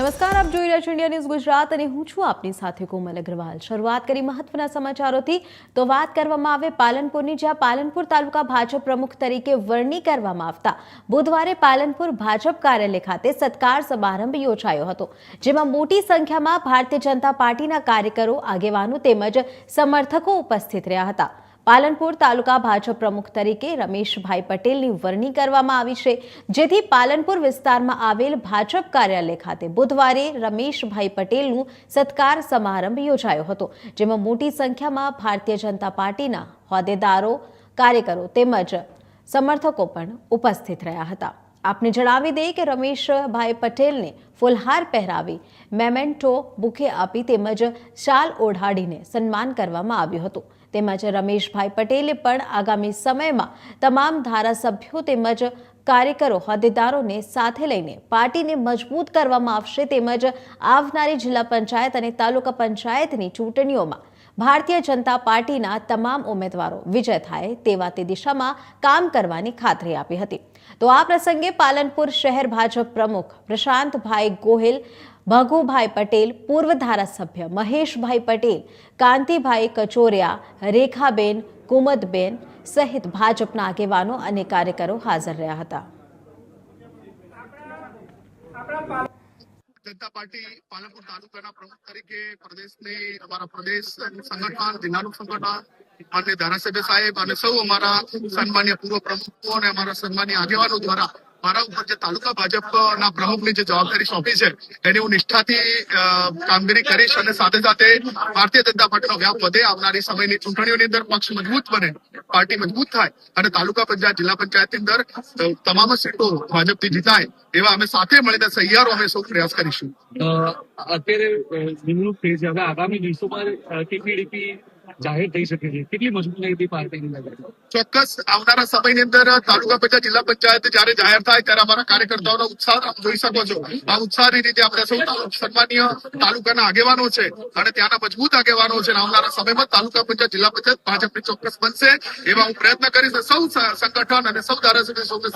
નમસ્કાર, આપ જોઈ રહ્યા છો ઇન્ડિયા ન્યૂઝ ગુજરાત અને હું છું આપની સાથે કોમલ અગ્રવાલ. શરૂઆત કરી મહત્વના સમાચારોથી. તો વાત કરવામાં આવે પાલનપુરની, જ્યાં પાલનપુર તાલુકા ભાજપ પ્રમુખ તરીકે વરણી કરવામાં આવતા. બુધવારે પાલનપુર ભાજપ કાર્યાલય ખાતે સત્કાર સમારંભ યોજાયો હતો, જેમાં મોટી સંખ્યામાં ભારતીય જનતા પાર્ટીના કાર્યકરો, આગેવાનો તેમજ સમર્થકો ઉપસ્થિત રહ્યા હતા. પાલનપુર તાલુકા ભાજપ પ્રમુખ તરીકે રમેશભાઈ પટેલની વરણી કરવામાં આવી છે. જેથી પાલનપુર વિસ્તારમાં આવેલ ભાજપ કાર્યાલય ખાતે બુધવારે રમેશભાઈ પટેલનું સત્કાર સમારંભ યોજાયો હતો, જેમાં મોટી સંખ્યામાં ભારતીય જનતા પાર્ટીના હોદ્દેદારો, કાર્યકરો તેમજ સમર્થકો પણ ઉપસ્થિત રહ્યા હતા. આપને જણાવી દઈએ કે રમેશભાઈ પટેલને ફુલહાર પહેરાવી મેમેન્ટો બુકે આપી તેમજ શાલ ઓઢાડીને સન્માન કરવામાં આવ્યું હતું. તેમજ રમેશભાઈ પટેલે પણ આગામી સમયમાં તમામ ધારાસભ્યો તેમજ કાર્યકરો, હોદ્દેદારોને સાથે લઈને પાર્ટીને મજબૂત કરવામાં આવશે તેમજ આવનારી જિલ્લા પંચાયત અને તાલુકા પંચાયતની ચૂંટણીઓમાં ભારતીય જનતા પાર્ટીના તમામ ઉમેદવારો વિજય થાય તેવા તે દિશામાં કામ કરવાની ખાતરી આપી હતી. તો આ પ્રસંગે પાલનપુર શહેર ભાજપ પ્રમુખ પ્રશાંતભાઈ ગોહિલ, ભગુભાઈ પટેલ, પૂર્વ ધારાસભ્ય મહેશભાઈ પટેલ, કાંતિભાઈ કચોરિયા, રેખાબેન, કુમદબેન સહિત ભાજપના આગેવાનો અને કાર્યકરો હાજર રહ્યા હતા. જનતા પાર્ટી પાલનપુર તાલુકાના પ્રમુખ તરીકે પ્રદેશની, અમારા પ્રદેશ સંગઠન, જિલ્લાનું સંગઠન માન્ય ધારાસભ્ય સાહેબ અને સૌ અમારા સન્માન્ય પૂર્વ પ્રમુખો અને અમારા સન્માન્ય આગેવાનો દ્વારા મારા ઉપર જે તાલુકા ભાજપના પ્રમુખની જે જવાબદારી સોંપી છે એની હું નિષ્ઠાથી કામગીરી કરીશ અને સાથે સાથે ભારતીય જનતા પાર્ટીનો વ્યાપ વધે, આવનારી સમયની ચૂંટણીઓની અંદર પક્ષ મજબૂત બને, પાર્ટી મજબૂત થાય અને તાલુકા પંચાયત, જિલ્લા પંચાયતની અંદર તમામ સીટો ભાજપથી જીતાય, એવા અમે સાથે મળીને સહિયારો અમે સૌ પ્રયાસ કરીશું. અત્યારે નિમણૂક થઈ છે. હવે આગામી દિવસોમાં ટીપીડીપી જાહેર થઈ શકે છે. કેટલી મજબૂત હતી પાર્ટીની ચોક્કસ આવનારા સમયની અંદર તાલુકા પંચાયત, જિલ્લા પંચાયત જ્યારે જાહેર થાય ત્યારે અમારા કાર્યકર્તાઓનો ઉત્સાહ જોઈ શકો છો. આ ઉત્સાહની રીતે આપણે સૌ સન્માનીય તાલુકાના આગેવાનો છે અને ત્યાંના મજબૂત આગેવાનો છે. આવનારા સમયમાં તાલુકા પંચાયત, જિલ્લા પંચાયત ભાજપની ચોક્કસ બનશે એવા હું પ્રયત્ન કરીશ. સૌ સંગઠન અને સૌ ધારાસભ્ય સૌને